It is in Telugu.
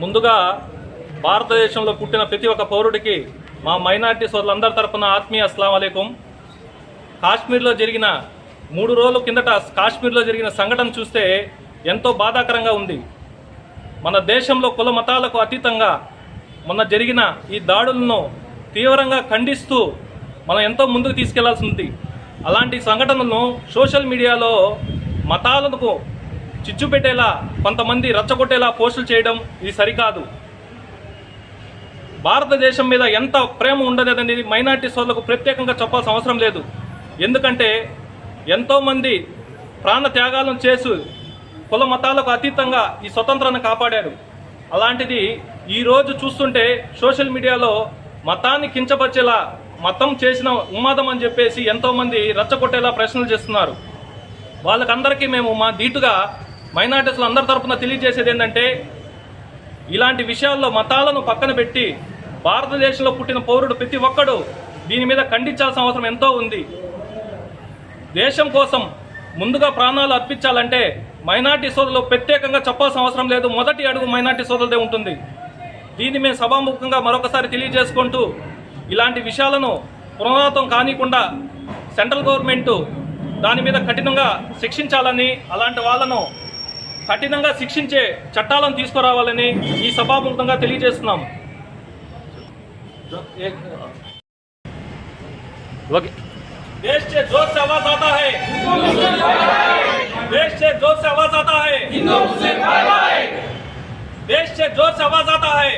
ముందుగా భారతదేశంలో పుట్టిన ప్రతి ఒక్క పౌరుడికి మా మైనార్టీ సోదరులందరి తరపున ఆత్మీయ అస్సలం అలైకుం కాశ్మీర్లో జరిగిన మూడు రోజుల కిందట కాశ్మీర్లో జరిగిన సంఘటన చూస్తే ఎంతో బాధాకరంగా ఉంది. మన దేశంలో కుల మతాలకు అతీతంగా మొన్న జరిగిన ఈ దాడులను తీవ్రంగా ఖండిస్తూ మనం ఎంతో ముందుకు తీసుకెళ్ళాల్సి ఉంది. అలాంటి సంఘటనలను సోషల్ మీడియాలో మతాలకు చిచ్చు పెట్టేలా కొంతమంది రచ్చగొట్టేలా పోస్టులు చేయడం ఇది సరికాదు. భారతదేశం మీద ఎంత ప్రేమ ఉండలేదనేది మైనార్టీ సోదరులకు ప్రత్యేకంగా చెప్పాల్సిన అవసరం లేదు. ఎందుకంటే ఎంతోమంది ప్రాణ త్యాగాలను చేసి కుల మతాలకు అతీతంగా ఈ స్వతంత్రాన్ని కాపాడారు. అలాంటిది ఈరోజు చూస్తుంటే సోషల్ మీడియాలో మతాన్ని కించపరిచేలా మతం చేసిన ఉన్మాదం అని చెప్పేసి ఎంతోమంది రచ్చగొట్టేలా ప్రశ్నలు చేస్తున్నారు. వాళ్ళకందరికీ మేము మా ధీటుగా మైనార్టీస్లు అందరి తరపున తెలియజేసేది ఏంటంటే ఇలాంటి విషయాల్లో మతాలను పక్కన పెట్టి భారతదేశంలో పుట్టిన పౌరుడు ప్రతి ఒక్కడు దీని మీద ఖండించాల్సిన అవసరం ఎంతో ఉంది. దేశం కోసం ముందుగా ప్రాణాలు అర్పించాలంటే మైనార్టీ సోదరులు ప్రత్యేకంగా చెప్పాల్సిన అవసరం లేదు. మొదటి అడుగు మైనార్టీ సోదరులదే ఉంటుంది. దీన్ని మేము సభాముఖంగా మరొకసారి తెలియజేసుకుంటూ ఇలాంటి విషయాలను పునరావృతం కానికుండా సెంట్రల్ గవర్నమెంట్ దాని మీద కఠినంగా శిక్షించాలని అలాంటి వాళ్ళను కఠినంగా శిక్షించే చట్టాలను తీసుకురావాలని ఈ సభాముఖంగా తెలియజేస్తున్నాం ఓకే देश से जोर से आवाज आता है देश से जोर से आवाज आता है देश से जोर से आवाज आता है